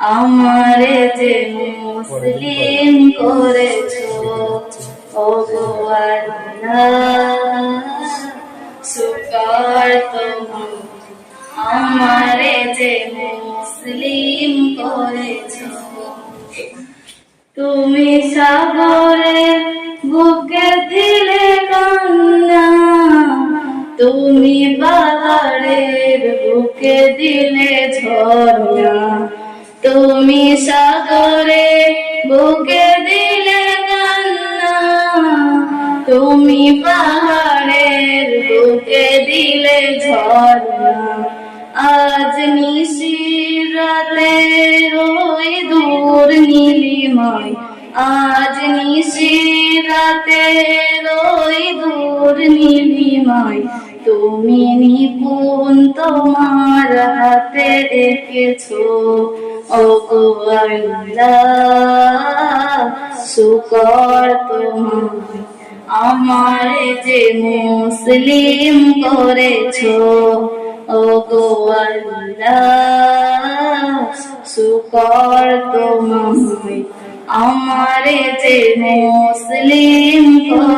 আমারে যে মুসলিম করেছ ও শুকর তোমার আমারে যে মুসলিম করেছ। তুমি সাগরে বুকে দিলে কান্না তুমি পাহাড়ের বুকে দিলে ঝর্ণা। তুমি সাগরে বুকে দিলে কান্না, তুমি পাহাড়ের বুকে দিলে ঝর্ণা। আজ নিশিরাতে রই দূর নীলিমায়। আজ নিশিরাতে রই দূর নীলিমায়। তুমি নিপুণ তোমার হাতে গো শুকর তোমার আমার যে মুসলিম করেছ ও শুকর তোমায়। আমার যে মুসলিম করেছ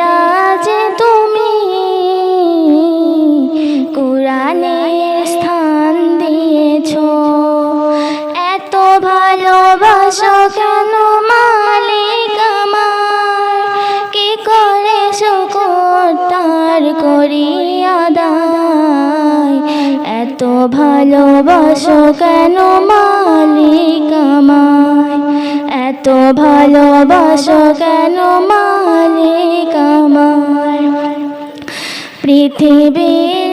দেরাজে তুমি কোরআনের স্থান দিয়েছ। এত ভালোবাসো কেন মালিক আমার? কি করে শুকর তার করি আদায়? এত ভালোবাসো কেন মালিক আমায় এত ভালোবাসো কেন মালিক পৃথিবীর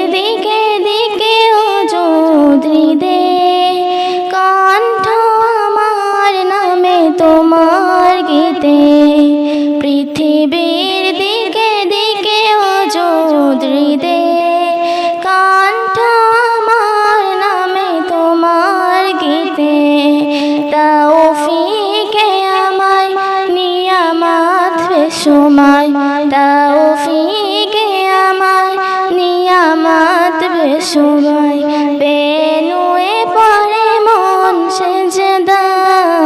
বেসময় বেনুয়ে পরে মন সেজদায়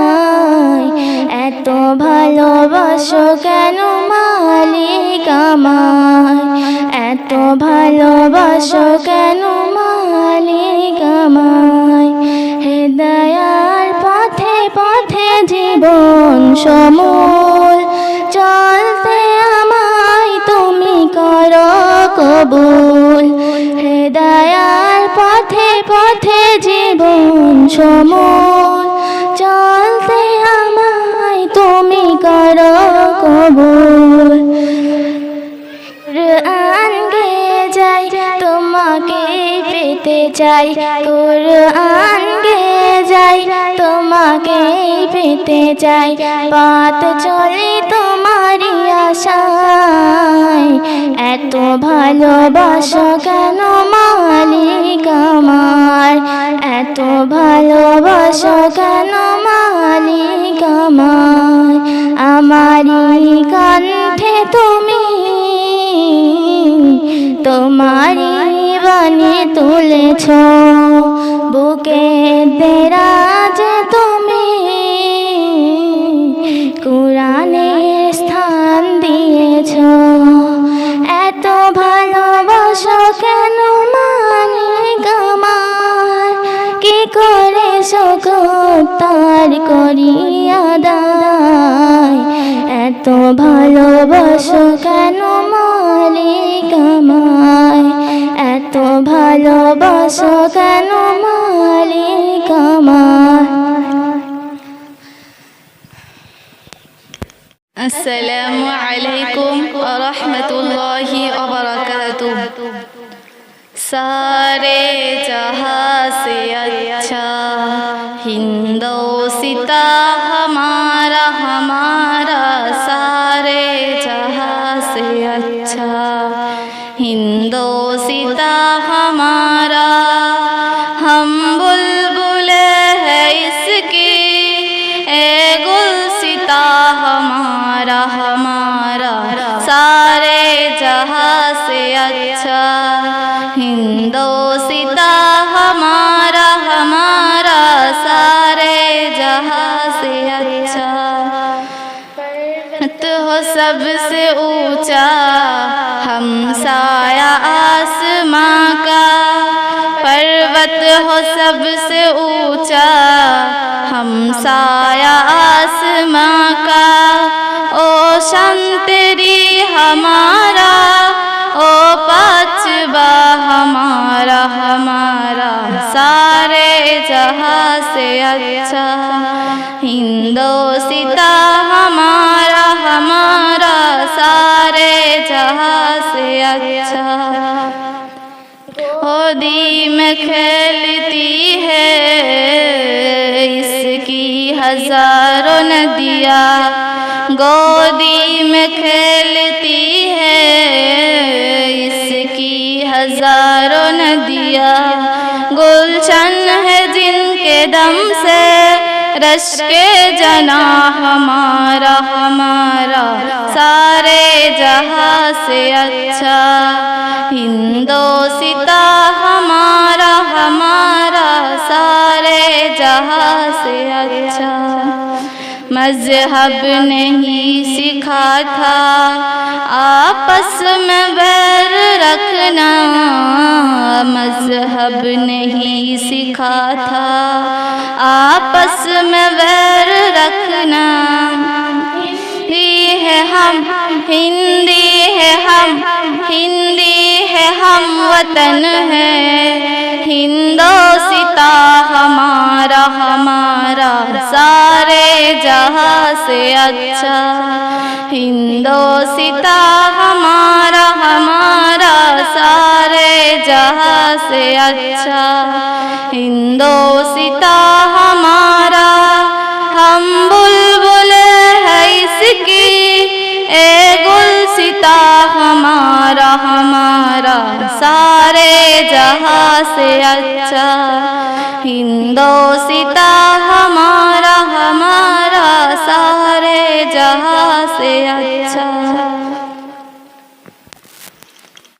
এত ভালোবাসো কেন মালিক আমায়? এত ভালোবাসো কেন মালিক আমায়? হেদায়ার পথে পথে জীবন সমূল পথে পথে জীবন সমূল। চলতে আমায় তুমি কর কবুল। কোরআন গে যাই, তোমাকে পেতে চাই। কোরআন গে যাই, তোমাকে পেতে চাই। পাত চলে তোমারই আশায়। এত ভালোবাসো কেন মালিক? তোমারি বাণী তুলেছ। বুকে দেরাজ তুমি। কোরআনের স্থান দিয়েছ। এত ভালোবাসো কেন মানিক আমার? তার করিয়া দায় এত ভালোবাসো কেন মালিক আমায়? এত ভালোবাসো কেন মালিক আমায়? আসসালামু আলাইকুম ওয়া রাহমাতুল্লাহি ওয়া বারাকাতুহু। সারে जहाँ से अच्छा हिंदो सीता سارے جہاں سے اچھا ہندو ستا ہمارا ہمارا سارے جہاں سے اچھا ہو سب سے اونچا ہم سایہ آسمان کا پروت ہو سب سے اونچا ہم سایہ آسماں سے اچھا۔ ہندوستہ ہمارا ہمارا سارے جہاں سے اچھا۔ خودی میں کھیلتی ہے، اس کی ہزاروں ندیاں۔ گودی میں کھیلتی ہے، اس کی ہزاروں ندیاں۔ گلچن کے دم سے رش کے جنا ہمارا ہمارا۔ سارے جہاں سے اچھا۔ ہندو ستا ہمارا ہمارا۔ سارے جہاں سے اچھا۔ مذہب نہیں سکھا تھا۔ آپس میں بیر رکھنا۔ مذہب نہیں سکھا تھا۔ آپس میں ویر رکھنا۔ ہندی ہے ہم، ہندی ہے ہم، ہندی ہے ہم وطن ہے۔ ہندو ستا ہمارا ہمارا سارے جہاں سے اچھا۔ ہندو ستا ہمارا से अच्छा हिंदोसिता हमारा हम बुलबुल है इसकी ए गुलसिता हमारा हमारा सारे जहाँ से अच्छा हिंदोसिता हमारा हमारा सारे जहाँ से अच्छा